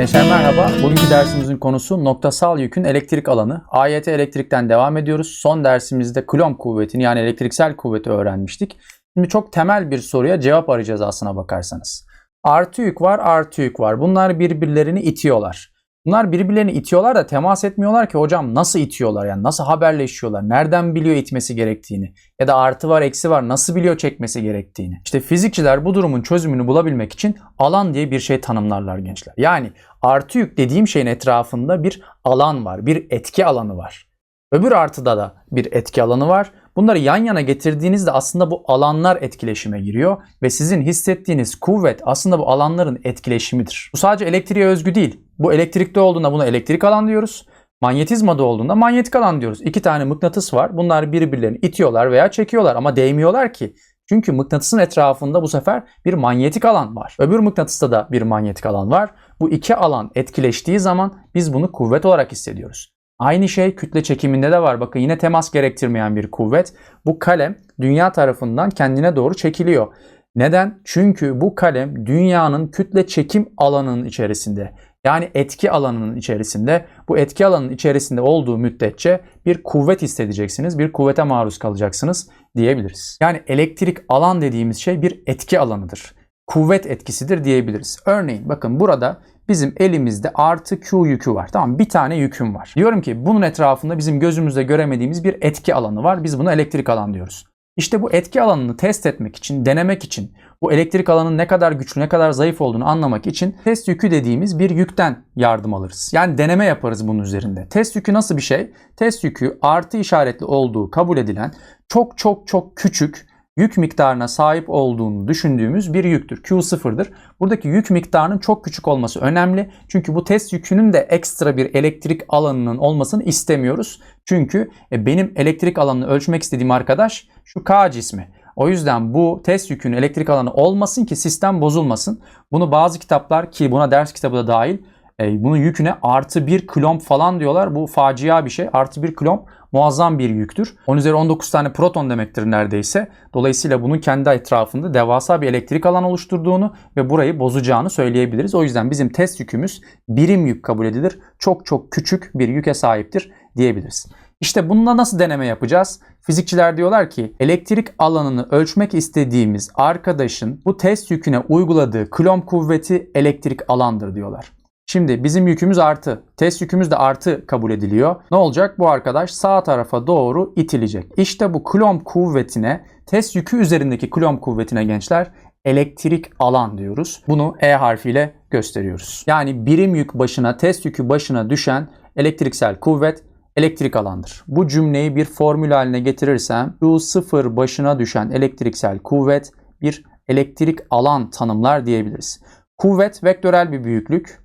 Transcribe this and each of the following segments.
Gençler merhaba. Bugünkü dersimizin konusu noktasal yükün elektrik alanı. AYT elektrikten devam ediyoruz. Son dersimizde Coulomb kuvvetini yani elektriksel kuvveti öğrenmiştik. Şimdi çok temel bir soruya cevap arayacağız aslına bakarsanız. Artı yük var, artı yük var. Bunlar birbirlerini itiyorlar. Bunlar birbirlerini itiyorlar da temas etmiyorlar ki hocam nasıl itiyorlar yani nasıl haberleşiyorlar nereden biliyor itmesi gerektiğini ya da artı var eksi var nasıl biliyor çekmesi gerektiğini. İşte fizikçiler bu durumun çözümünü bulabilmek için alan diye bir şey tanımlarlar gençler. Yani artı yük dediğim şeyin etrafında bir alan var bir etki alanı var. Öbür artıda da bir etki alanı var. Bunları yan yana getirdiğinizde aslında bu alanlar etkileşime giriyor ve sizin hissettiğiniz kuvvet aslında bu alanların etkileşimidir. Bu sadece elektriğe özgü değil. Bu elektrikte olduğunda buna elektrik alan diyoruz. Manyetizmada olduğunda manyetik alan diyoruz. İki tane mıknatıs var. Bunlar birbirlerini itiyorlar veya çekiyorlar ama değmiyorlar ki. Çünkü mıknatısın etrafında bu sefer bir manyetik alan var. Öbür mıknatısta da bir manyetik alan var. Bu iki alan etkileştiği zaman biz bunu kuvvet olarak hissediyoruz. Aynı şey kütle çekiminde de var. Bakın yine temas gerektirmeyen bir kuvvet. Bu kalem dünya tarafından kendine doğru çekiliyor. Neden? Çünkü bu kalem dünyanın kütle çekim alanının içerisinde. Yani etki alanının içerisinde. Bu etki alanının içerisinde olduğu müddetçe bir kuvvet hissedeceksiniz. Bir kuvvete maruz kalacaksınız diyebiliriz. Yani elektrik alan dediğimiz şey bir etki alanıdır. Kuvvet etkisidir diyebiliriz. Örneğin bakın burada bizim elimizde artı Q yükü var. Tamam bir tane yüküm var. Diyorum ki bunun etrafında bizim gözümüzde göremediğimiz bir etki alanı var. Biz buna elektrik alan diyoruz. İşte bu etki alanını test etmek için, denemek için, bu elektrik alanının ne kadar güçlü, ne kadar zayıf olduğunu anlamak için test yükü dediğimiz bir yükten yardım alırız. Yani deneme yaparız bunun üzerinde. Test yükü nasıl bir şey? Test yükü artı işaretli olduğu kabul edilen çok çok çok küçük yük miktarına sahip olduğunu düşündüğümüz bir yüktür. Q sıfırdır. Buradaki yük miktarının çok küçük olması önemli. Çünkü bu test yükünün de ekstra bir elektrik alanının olmasını istemiyoruz. Çünkü e, benim elektrik alanını ölçmek istediğim arkadaş şu K cismi. O yüzden bu test yükünün elektrik alanı olmasın ki sistem bozulmasın. Bunu bazı kitaplar ki buna ders kitabı da dahil e, bunun yüküne artı bir klomp falan diyorlar. Bu facia bir şey. Artı bir klomp muazzam bir yüktür. 10 üzeri 19 tane proton demektir neredeyse. Dolayısıyla bunun kendi etrafında devasa bir elektrik alan oluşturduğunu ve burayı bozacağını söyleyebiliriz. O yüzden bizim test yükümüz birim yük kabul edilir. Çok çok küçük bir yüke sahiptir diyebiliriz. İşte bununla nasıl deneme yapacağız? Fizikçiler diyorlar ki elektrik alanını ölçmek istediğimiz arkadaşın bu test yüküne uyguladığı Coulomb kuvveti elektrik alandır diyorlar. Şimdi bizim yükümüz artı. Test yükümüz de artı kabul ediliyor. Ne olacak? Bu arkadaş sağ tarafa doğru itilecek. İşte bu Coulomb kuvvetine, test yükü üzerindeki Coulomb kuvvetine gençler elektrik alan diyoruz. Bunu E harfiyle gösteriyoruz. Yani birim yük başına, test yükü başına düşen elektriksel kuvvet elektrik alandır. Bu cümleyi bir formül haline getirirsem Q0 başına düşen elektriksel kuvvet bir elektrik alan tanımlar diyebiliriz. Kuvvet vektörel bir büyüklük,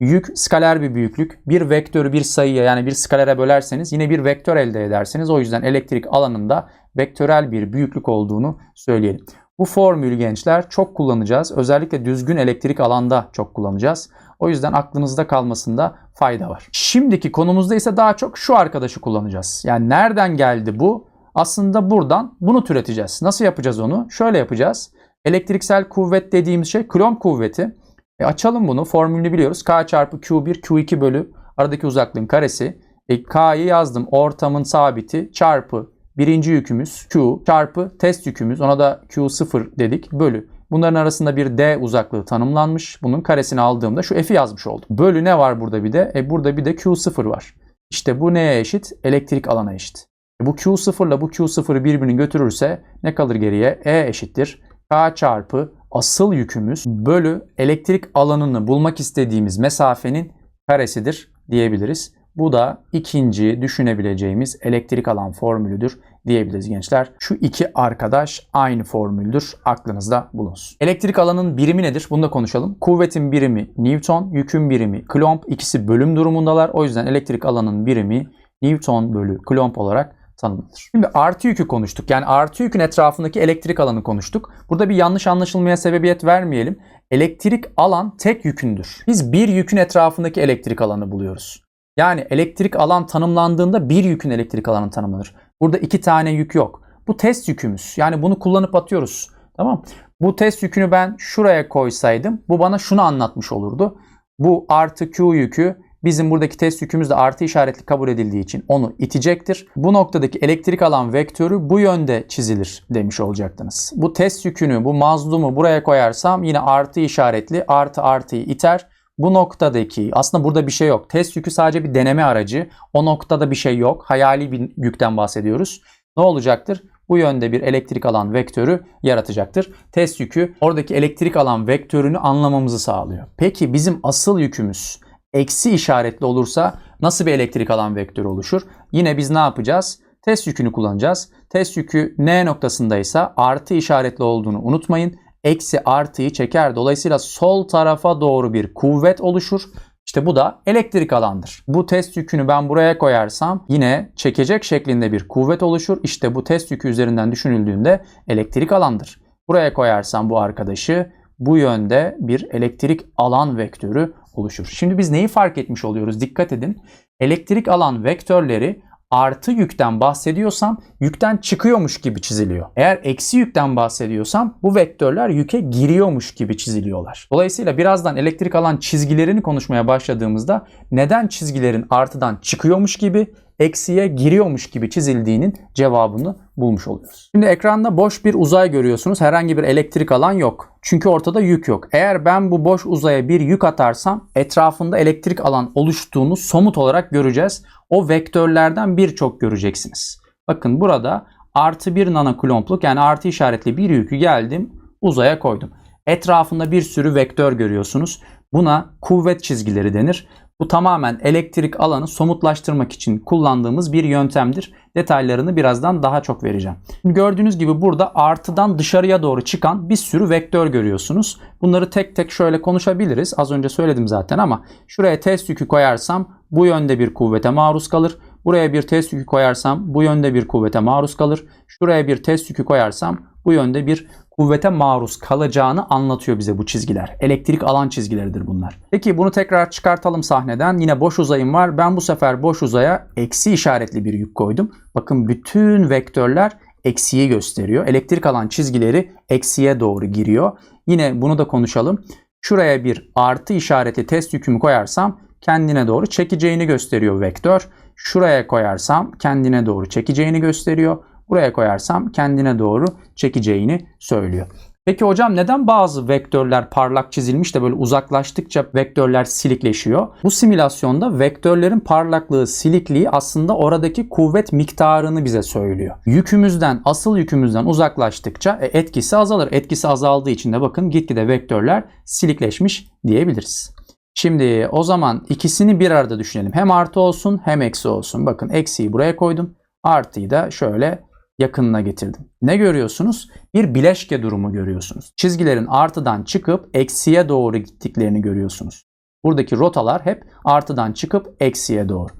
Yük skaler bir büyüklük. Bir vektörü bir sayıya yani bir skalere bölerseniz yine bir vektör elde edersiniz. O yüzden elektrik alanında vektörel bir büyüklük olduğunu söyleyelim. Bu formülü gençler çok kullanacağız. Özellikle düzgün elektrik alanda çok kullanacağız. O yüzden aklınızda kalmasında fayda var. Şimdiki konumuzda ise daha çok şu arkadaşı kullanacağız. Yani nereden geldi bu? Aslında buradan bunu türeteceğiz. Nasıl yapacağız onu? Şöyle yapacağız. Elektriksel kuvvet dediğimiz şey Coulomb kuvveti. E açalım bunu. Formülünü biliyoruz. K çarpı Q1 Q2 bölü aradaki uzaklığın karesi. E, K'yı yazdım. Ortamın sabiti çarpı birinci yükümüz Q çarpı test yükümüz. Ona da Q0 dedik. Bölü. Bunların arasında bir D uzaklığı tanımlanmış. Bunun karesini aldığımda şu F'i yazmış oldum. Bölü ne var burada bir de? E burada bir de Q0 var. İşte bu neye eşit? Elektrik alana eşit. E bu Q0 ile bu Q0'ı birbirini götürürse ne kalır geriye? E eşittir. K çarpı asıl yükümüz bölü elektrik alanını bulmak istediğimiz mesafenin karesidir diyebiliriz. Bu da ikinci düşünebileceğimiz elektrik alan formülüdür diyebiliriz gençler. Şu iki arkadaş aynı formüldür. Aklınızda bulunsun. Elektrik alanın birimi nedir? Bunu da konuşalım. Kuvvetin birimi Newton, yükün birimi Coulomb. İkisi bölüm durumundalar. O yüzden elektrik alanın birimi Newton bölü Coulomb olarak tanımlanır. Şimdi artı yükü konuştuk. Yani artı yükün etrafındaki elektrik alanı konuştuk. Burada bir yanlış anlaşılmaya sebebiyet vermeyelim. Elektrik alan tek yükündür. Biz bir yükün etrafındaki elektrik alanı buluyoruz. Yani elektrik alan tanımlandığında bir yükün elektrik alanı tanımlanır. Burada iki tane yük yok. Bu test yükümüz. Yani bunu kullanıp atıyoruz. Tamam Bu test yükünü ben şuraya koysaydım bu bana şunu anlatmış olurdu. Bu artı Q yükü bizim buradaki test yükümüz de artı işaretli kabul edildiği için onu itecektir. Bu noktadaki elektrik alan vektörü bu yönde çizilir demiş olacaktınız. Bu test yükünü, bu mazlumu buraya koyarsam yine artı işaretli artı artıyı iter. Bu noktadaki aslında burada bir şey yok. Test yükü sadece bir deneme aracı. O noktada bir şey yok. Hayali bir yükten bahsediyoruz. Ne olacaktır? Bu yönde bir elektrik alan vektörü yaratacaktır. Test yükü oradaki elektrik alan vektörünü anlamamızı sağlıyor. Peki bizim asıl yükümüz eksi işaretli olursa nasıl bir elektrik alan vektörü oluşur? Yine biz ne yapacağız? Test yükünü kullanacağız. Test yükü N noktasındaysa artı işaretli olduğunu unutmayın. Eksi artıyı çeker. Dolayısıyla sol tarafa doğru bir kuvvet oluşur. İşte bu da elektrik alandır. Bu test yükünü ben buraya koyarsam yine çekecek şeklinde bir kuvvet oluşur. İşte bu test yükü üzerinden düşünüldüğünde elektrik alandır. Buraya koyarsam bu arkadaşı bu yönde bir elektrik alan vektörü oluşur. Şimdi biz neyi fark etmiş oluyoruz? Dikkat edin. Elektrik alan vektörleri artı yükten bahsediyorsam yükten çıkıyormuş gibi çiziliyor. Eğer eksi yükten bahsediyorsam bu vektörler yüke giriyormuş gibi çiziliyorlar. Dolayısıyla birazdan elektrik alan çizgilerini konuşmaya başladığımızda neden çizgilerin artıdan çıkıyormuş gibi eksiye giriyormuş gibi çizildiğinin cevabını bulmuş oluyoruz. Şimdi ekranda boş bir uzay görüyorsunuz. Herhangi bir elektrik alan yok. Çünkü ortada yük yok. Eğer ben bu boş uzaya bir yük atarsam etrafında elektrik alan oluştuğunu somut olarak göreceğiz. O vektörlerden birçok göreceksiniz. Bakın burada artı bir nanokulompluk yani artı işaretli bir yükü geldim uzaya koydum. Etrafında bir sürü vektör görüyorsunuz. Buna kuvvet çizgileri denir. Bu tamamen elektrik alanı somutlaştırmak için kullandığımız bir yöntemdir. Detaylarını birazdan daha çok vereceğim. Gördüğünüz gibi burada artıdan dışarıya doğru çıkan bir sürü vektör görüyorsunuz. Bunları tek tek şöyle konuşabiliriz. Az önce söyledim zaten ama şuraya test yükü koyarsam bu yönde bir kuvvete maruz kalır. Buraya bir test yükü koyarsam bu yönde bir kuvvete maruz kalır. Şuraya bir test yükü koyarsam bu yönde bir kuvvete maruz kalacağını anlatıyor bize bu çizgiler. Elektrik alan çizgileridir bunlar. Peki bunu tekrar çıkartalım sahneden. Yine boş uzayım var. Ben bu sefer boş uzaya eksi işaretli bir yük koydum. Bakın bütün vektörler eksiyi gösteriyor. Elektrik alan çizgileri eksiye doğru giriyor. Yine bunu da konuşalım. Şuraya bir artı işareti test yükümü koyarsam kendine doğru çekeceğini gösteriyor vektör. Şuraya koyarsam kendine doğru çekeceğini gösteriyor. Buraya koyarsam kendine doğru çekeceğini söylüyor. Peki hocam neden bazı vektörler parlak çizilmiş de böyle uzaklaştıkça vektörler silikleşiyor? Bu simülasyonda vektörlerin parlaklığı, silikliği aslında oradaki kuvvet miktarını bize söylüyor. Yükümüzden, asıl yükümüzden uzaklaştıkça e, etkisi azalır. Etkisi azaldığı için de bakın gitgide vektörler silikleşmiş diyebiliriz. Şimdi o zaman ikisini bir arada düşünelim. Hem artı olsun hem eksi olsun. Bakın eksiyi buraya koydum. Artıyı da şöyle yakınına getirdim. Ne görüyorsunuz? Bir bileşke durumu görüyorsunuz. Çizgilerin artıdan çıkıp eksiye doğru gittiklerini görüyorsunuz. Buradaki rotalar hep artıdan çıkıp eksiye doğru.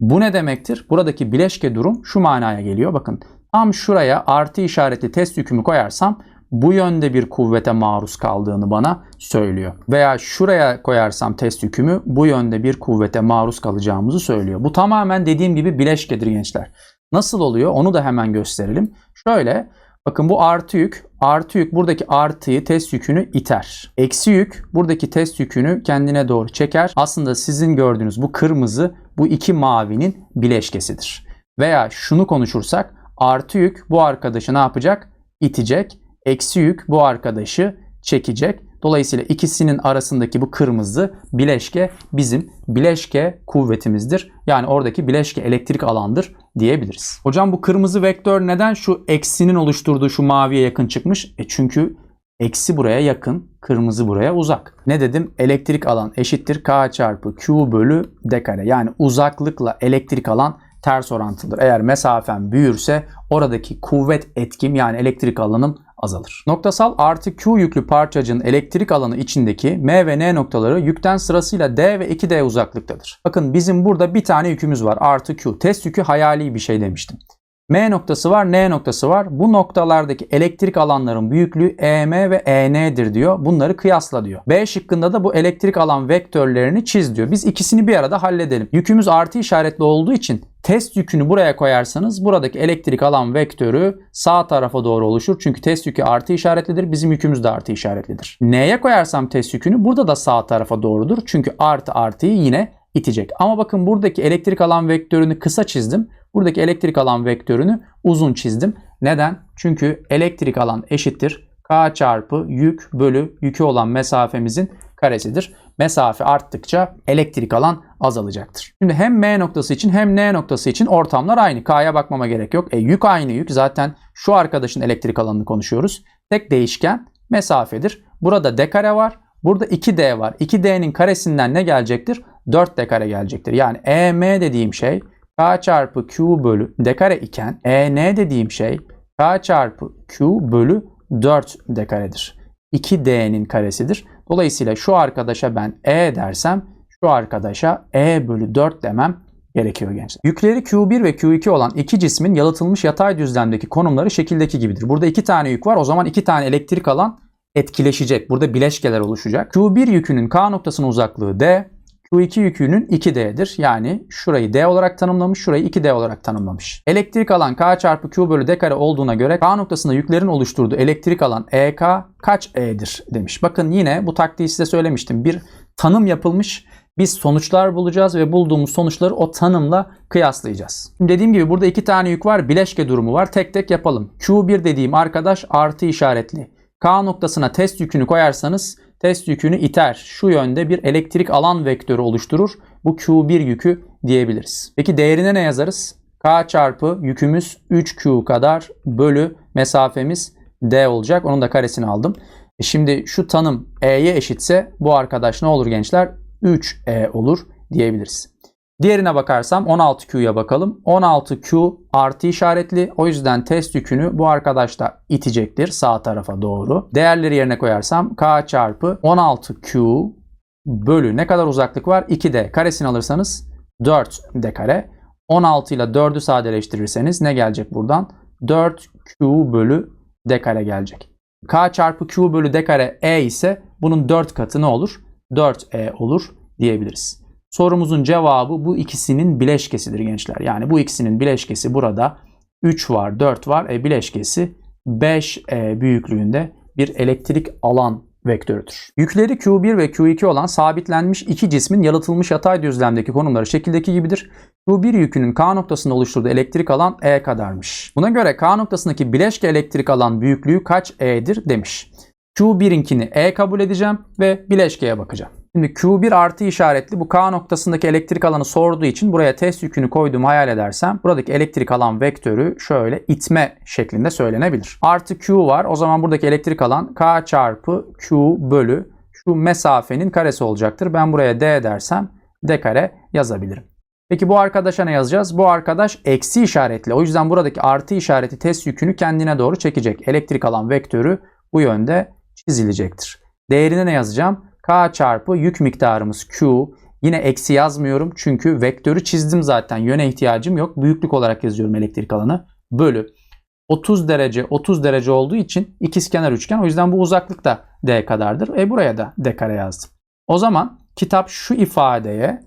Bu ne demektir? Buradaki bileşke durum şu manaya geliyor. Bakın tam şuraya artı işaretli test yükümü koyarsam bu yönde bir kuvvete maruz kaldığını bana söylüyor. Veya şuraya koyarsam test yükümü bu yönde bir kuvvete maruz kalacağımızı söylüyor. Bu tamamen dediğim gibi bileşkedir gençler. Nasıl oluyor onu da hemen gösterelim. Şöyle bakın bu artı yük. Artı yük buradaki artıyı test yükünü iter. Eksi yük buradaki test yükünü kendine doğru çeker. Aslında sizin gördüğünüz bu kırmızı bu iki mavinin bileşkesidir. Veya şunu konuşursak artı yük bu arkadaşı ne yapacak? İtecek. Eksi yük bu arkadaşı çekecek. Dolayısıyla ikisinin arasındaki bu kırmızı bileşke bizim bileşke kuvvetimizdir. Yani oradaki bileşke elektrik alandır diyebiliriz. Hocam bu kırmızı vektör neden şu eksinin oluşturduğu şu maviye yakın çıkmış? E çünkü eksi buraya yakın, kırmızı buraya uzak. Ne dedim? Elektrik alan eşittir K çarpı Q bölü D kare. Yani uzaklıkla elektrik alan ters orantılıdır. Eğer mesafen büyürse oradaki kuvvet etkim yani elektrik alanım azalır. Noktasal artı Q yüklü parçacığın elektrik alanı içindeki M ve N noktaları yükten sırasıyla D ve 2D uzaklıktadır. Bakın bizim burada bir tane yükümüz var artı Q. Test yükü hayali bir şey demiştim. M noktası var, N noktası var. Bu noktalardaki elektrik alanların büyüklüğü EM ve EN'dir diyor. Bunları kıyasla diyor. B şıkkında da bu elektrik alan vektörlerini çiz diyor. Biz ikisini bir arada halledelim. Yükümüz artı işaretli olduğu için test yükünü buraya koyarsanız buradaki elektrik alan vektörü sağ tarafa doğru oluşur. Çünkü test yükü artı işaretlidir. Bizim yükümüz de artı işaretlidir. N'ye koyarsam test yükünü burada da sağ tarafa doğrudur. Çünkü artı artıyı yine itecek. Ama bakın buradaki elektrik alan vektörünü kısa çizdim. Buradaki elektrik alan vektörünü uzun çizdim. Neden? Çünkü elektrik alan eşittir. K çarpı yük bölü yükü olan mesafemizin karesidir. Mesafe arttıkça elektrik alan azalacaktır. Şimdi hem M noktası için hem N noktası için ortamlar aynı. K'ya bakmama gerek yok. E, yük aynı yük. Zaten şu arkadaşın elektrik alanını konuşuyoruz. Tek değişken mesafedir. Burada d kare var. Burada 2D var. 2D'nin karesinden ne gelecektir? 4D kare gelecektir. Yani EM dediğim şey K çarpı Q bölü D kare iken EN dediğim şey K çarpı Q bölü 4D karedir. 2D'nin karesidir. Dolayısıyla şu arkadaşa ben E dersem şu arkadaşa E bölü 4 demem gerekiyor gençler. Yükleri Q1 ve Q2 olan iki cismin yalıtılmış yatay düzlemdeki konumları şekildeki gibidir. Burada iki tane yük var. O zaman iki tane elektrik alan etkileşecek. Burada bileşkeler oluşacak. Q1 yükünün K noktasının uzaklığı D, Q2 yükünün 2D'dir. Yani şurayı D olarak tanımlamış, şurayı 2D olarak tanımlamış. Elektrik alan K çarpı Q bölü D kare olduğuna göre K noktasında yüklerin oluşturduğu elektrik alan EK kaç E'dir demiş. Bakın yine bu taktiği size söylemiştim. Bir tanım yapılmış. Biz sonuçlar bulacağız ve bulduğumuz sonuçları o tanımla kıyaslayacağız. Şimdi dediğim gibi burada iki tane yük var. Bileşke durumu var. Tek tek yapalım. Q1 dediğim arkadaş artı işaretli. K noktasına test yükünü koyarsanız test yükünü iter. Şu yönde bir elektrik alan vektörü oluşturur. Bu Q1 yükü diyebiliriz. Peki değerine ne yazarız? K çarpı yükümüz 3Q kadar bölü mesafemiz D olacak. Onun da karesini aldım. E şimdi şu tanım E'ye eşitse bu arkadaş ne olur gençler? 3E olur diyebiliriz. Diğerine bakarsam 16Q'ya bakalım. 16Q artı işaretli. O yüzden test yükünü bu arkadaş da itecektir sağ tarafa doğru. Değerleri yerine koyarsam K çarpı 16Q bölü ne kadar uzaklık var? 2D. Karesini alırsanız 4D kare. 16 ile 4'ü sadeleştirirseniz ne gelecek buradan? 4Q bölü D kare gelecek. K çarpı Q bölü D kare E ise bunun 4 katı ne olur? 4E olur diyebiliriz. Sorumuzun cevabı bu ikisinin bileşkesidir gençler. Yani bu ikisinin bileşkesi burada 3 var, 4 var. E, bileşkesi 5 e, büyüklüğünde bir elektrik alan vektörüdür. Yükleri Q1 ve Q2 olan sabitlenmiş iki cismin yalıtılmış yatay düzlemdeki konumları şekildeki gibidir. Q1 yükünün K noktasında oluşturduğu elektrik alan E kadarmış. Buna göre K noktasındaki bileşke elektrik alan büyüklüğü kaç E'dir demiş. Q1'inkini E kabul edeceğim ve bileşkeye bakacağım. Şimdi Q1 artı işaretli bu K noktasındaki elektrik alanı sorduğu için buraya test yükünü koyduğumu hayal edersem buradaki elektrik alan vektörü şöyle itme şeklinde söylenebilir. Artı Q var o zaman buradaki elektrik alan K çarpı Q bölü şu mesafenin karesi olacaktır. Ben buraya D dersem D kare yazabilirim. Peki bu arkadaşa ne yazacağız? Bu arkadaş eksi işaretli. O yüzden buradaki artı işareti test yükünü kendine doğru çekecek. Elektrik alan vektörü bu yönde çizilecektir. Değerine ne yazacağım? K çarpı yük miktarımız Q. Yine eksi yazmıyorum çünkü vektörü çizdim zaten. Yöne ihtiyacım yok. Büyüklük olarak yazıyorum elektrik alanı. Bölü. 30 derece 30 derece olduğu için ikizkenar üçgen. O yüzden bu uzaklık da D kadardır. E buraya da D kare yazdım. O zaman kitap şu ifadeye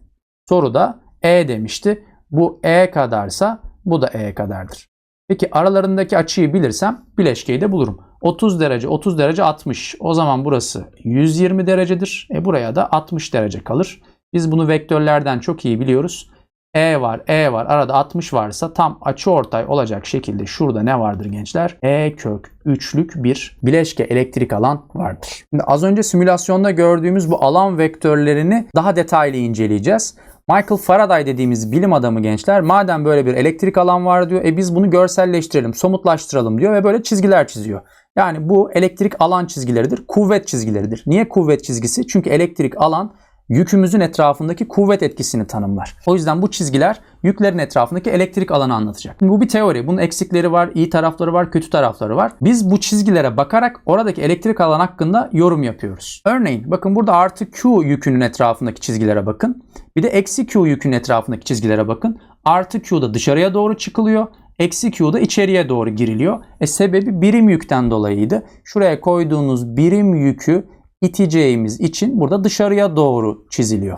soruda E demişti. Bu E kadarsa bu da E kadardır. Peki aralarındaki açıyı bilirsem bileşkeyi de bulurum. 30 derece 30 derece 60. O zaman burası 120 derecedir. E buraya da 60 derece kalır. Biz bunu vektörlerden çok iyi biliyoruz. E var, E var. Arada 60 varsa tam açı ortay olacak şekilde şurada ne vardır gençler? E kök 3'lük bir bileşke elektrik alan vardır. Şimdi az önce simülasyonda gördüğümüz bu alan vektörlerini daha detaylı inceleyeceğiz. Michael Faraday dediğimiz bilim adamı gençler madem böyle bir elektrik alan var diyor e biz bunu görselleştirelim, somutlaştıralım diyor ve böyle çizgiler çiziyor. Yani bu elektrik alan çizgileridir, kuvvet çizgileridir. Niye kuvvet çizgisi? Çünkü elektrik alan yükümüzün etrafındaki kuvvet etkisini tanımlar. O yüzden bu çizgiler yüklerin etrafındaki elektrik alanı anlatacak. Şimdi bu bir teori. Bunun eksikleri var, iyi tarafları var, kötü tarafları var. Biz bu çizgilere bakarak oradaki elektrik alan hakkında yorum yapıyoruz. Örneğin bakın burada artı Q yükünün etrafındaki çizgilere bakın. Bir de eksi Q yükünün etrafındaki çizgilere bakın. Artı Q'da dışarıya doğru çıkılıyor. Eksi Q da içeriye doğru giriliyor. E sebebi birim yükten dolayıydı. Şuraya koyduğunuz birim yükü iteceğimiz için burada dışarıya doğru çiziliyor.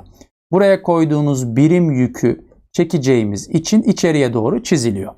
Buraya koyduğunuz birim yükü çekeceğimiz için içeriye doğru çiziliyor.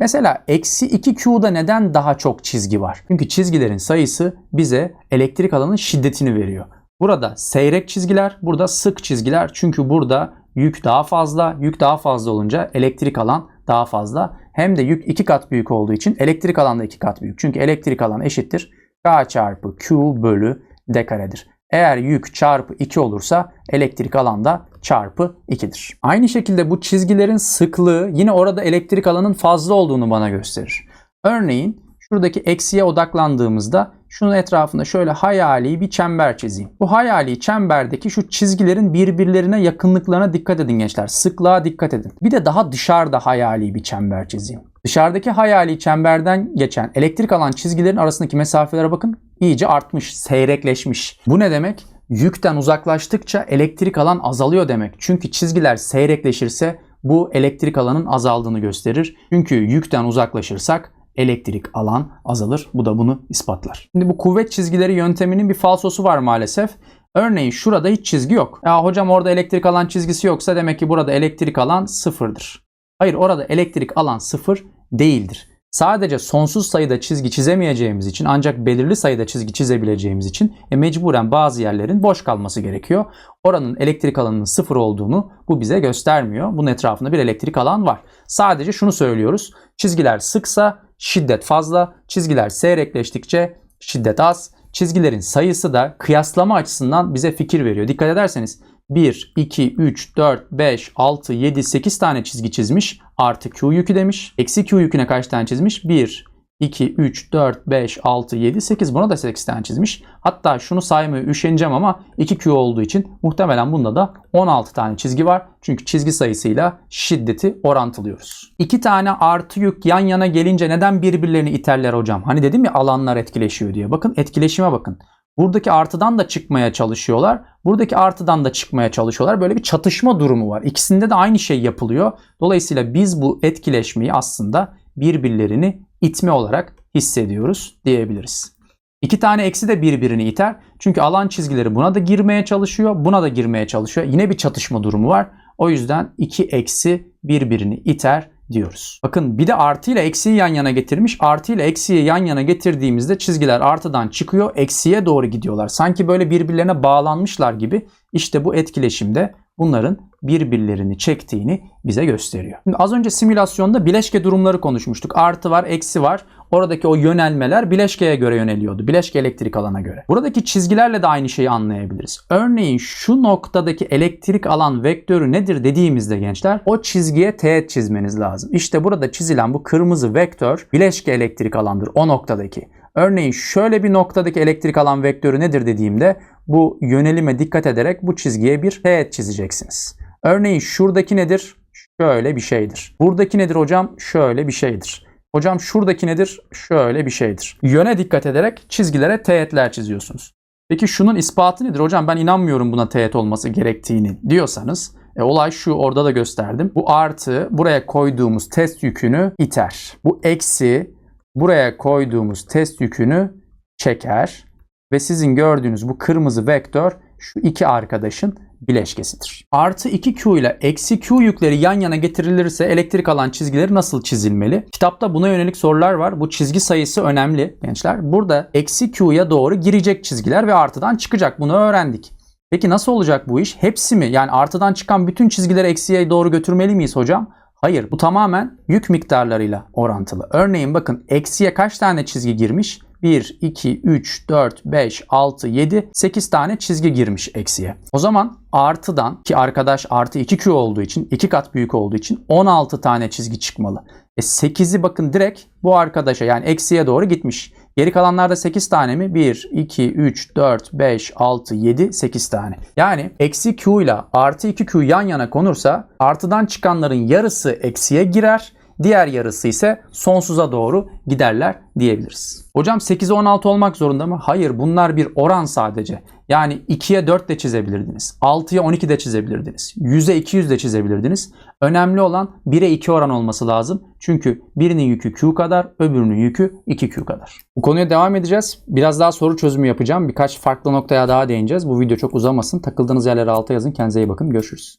Mesela eksi 2Q'da neden daha çok çizgi var? Çünkü çizgilerin sayısı bize elektrik alanın şiddetini veriyor. Burada seyrek çizgiler, burada sık çizgiler. Çünkü burada yük daha fazla, yük daha fazla olunca elektrik alan daha fazla. Hem de yük iki kat büyük olduğu için elektrik alan da iki kat büyük. Çünkü elektrik alan eşittir K çarpı Q bölü D karedir. Eğer yük çarpı 2 olursa elektrik alan da çarpı 2'dir. Aynı şekilde bu çizgilerin sıklığı yine orada elektrik alanın fazla olduğunu bana gösterir. Örneğin şuradaki eksiye odaklandığımızda şunun etrafında şöyle hayali bir çember çizeyim. Bu hayali çemberdeki şu çizgilerin birbirlerine yakınlıklarına dikkat edin gençler. Sıklığa dikkat edin. Bir de daha dışarıda hayali bir çember çizeyim. Dışarıdaki hayali çemberden geçen elektrik alan çizgilerin arasındaki mesafelere bakın. iyice artmış, seyrekleşmiş. Bu ne demek? Yükten uzaklaştıkça elektrik alan azalıyor demek. Çünkü çizgiler seyrekleşirse bu elektrik alanın azaldığını gösterir. Çünkü yükten uzaklaşırsak elektrik alan azalır. Bu da bunu ispatlar. Şimdi bu kuvvet çizgileri yönteminin bir falsosu var maalesef. Örneğin şurada hiç çizgi yok. Ya hocam orada elektrik alan çizgisi yoksa demek ki burada elektrik alan sıfırdır. Hayır orada elektrik alan sıfır değildir. Sadece sonsuz sayıda çizgi çizemeyeceğimiz için ancak belirli sayıda çizgi çizebileceğimiz için e, mecburen bazı yerlerin boş kalması gerekiyor. Oranın elektrik alanının sıfır olduğunu bu bize göstermiyor. Bunun etrafında bir elektrik alan var. Sadece şunu söylüyoruz. Çizgiler sıksa şiddet fazla, çizgiler seyrekleştikçe şiddet az. Çizgilerin sayısı da kıyaslama açısından bize fikir veriyor. Dikkat ederseniz 1, 2, 3, 4, 5, 6, 7, 8 tane çizgi çizmiş. Artı Q yükü demiş. Eksi Q yüküne kaç tane çizmiş? 1, 2, 3, 4, 5, 6, 7, 8. Buna da 8 tane çizmiş. Hatta şunu saymaya üşeneceğim ama 2Q olduğu için muhtemelen bunda da 16 tane çizgi var. Çünkü çizgi sayısıyla şiddeti orantılıyoruz. İki tane artı yük yan yana gelince neden birbirlerini iterler hocam? Hani dedim ya alanlar etkileşiyor diye. Bakın etkileşime bakın. Buradaki artıdan da çıkmaya çalışıyorlar. Buradaki artıdan da çıkmaya çalışıyorlar. Böyle bir çatışma durumu var. İkisinde de aynı şey yapılıyor. Dolayısıyla biz bu etkileşmeyi aslında birbirlerini itme olarak hissediyoruz diyebiliriz. İki tane eksi de birbirini iter. Çünkü alan çizgileri buna da girmeye çalışıyor, buna da girmeye çalışıyor. Yine bir çatışma durumu var. O yüzden iki eksi birbirini iter diyoruz. Bakın bir de artı ile eksiyi yan yana getirmiş. Artı ile eksiyi yan yana getirdiğimizde çizgiler artıdan çıkıyor, eksiye doğru gidiyorlar. Sanki böyle birbirlerine bağlanmışlar gibi. İşte bu etkileşimde bunların birbirlerini çektiğini bize gösteriyor. Şimdi az önce simülasyonda bileşke durumları konuşmuştuk. Artı var, eksi var. Oradaki o yönelmeler bileşkeye göre yöneliyordu. Bileşke elektrik alana göre. Buradaki çizgilerle de aynı şeyi anlayabiliriz. Örneğin şu noktadaki elektrik alan vektörü nedir dediğimizde gençler o çizgiye teğet çizmeniz lazım. İşte burada çizilen bu kırmızı vektör bileşke elektrik alandır o noktadaki. Örneğin şöyle bir noktadaki elektrik alan vektörü nedir dediğimde bu yönelime dikkat ederek bu çizgiye bir teğet çizeceksiniz. Örneğin şuradaki nedir? Şöyle bir şeydir. Buradaki nedir hocam? Şöyle bir şeydir. Hocam şuradaki nedir? Şöyle bir şeydir. Yöne dikkat ederek çizgilere teğetler çiziyorsunuz. Peki şunun ispatı nedir? Hocam ben inanmıyorum buna teğet olması gerektiğini diyorsanız e, olay şu orada da gösterdim. Bu artı buraya koyduğumuz test yükünü iter. Bu eksi buraya koyduğumuz test yükünü çeker. Ve sizin gördüğünüz bu kırmızı vektör şu iki arkadaşın bileşkesidir. Artı 2Q ile eksi Q yükleri yan yana getirilirse elektrik alan çizgileri nasıl çizilmeli? Kitapta buna yönelik sorular var. Bu çizgi sayısı önemli gençler. Burada eksi Q'ya doğru girecek çizgiler ve artıdan çıkacak. Bunu öğrendik. Peki nasıl olacak bu iş? Hepsi mi? Yani artıdan çıkan bütün çizgileri eksiye doğru götürmeli miyiz hocam? Hayır. Bu tamamen yük miktarlarıyla orantılı. Örneğin bakın eksiye kaç tane çizgi girmiş? 1, 2, 3, 4, 5, 6, 7, 8 tane çizgi girmiş eksiye. O zaman artıdan ki arkadaş artı 2Q olduğu için 2 kat büyük olduğu için 16 tane çizgi çıkmalı. E 8'i bakın direkt bu arkadaşa yani eksiye doğru gitmiş. Geri kalanlarda 8 tane mi? 1, 2, 3, 4, 5, 6, 7, 8 tane. Yani eksi Q ile artı 2Q yan yana konursa artıdan çıkanların yarısı eksiye girer Diğer yarısı ise sonsuza doğru giderler diyebiliriz. Hocam 8'e 16 olmak zorunda mı? Hayır bunlar bir oran sadece. Yani 2'ye 4 de çizebilirdiniz. 6'ya 12 de çizebilirdiniz. 100'e 200 de çizebilirdiniz. Önemli olan 1'e 2 oran olması lazım. Çünkü birinin yükü Q kadar, öbürünün yükü 2Q kadar. Bu konuya devam edeceğiz. Biraz daha soru çözümü yapacağım. Birkaç farklı noktaya daha değineceğiz. Bu video çok uzamasın. Takıldığınız yerlere alta yazın. Kendinize iyi bakın. Görüşürüz.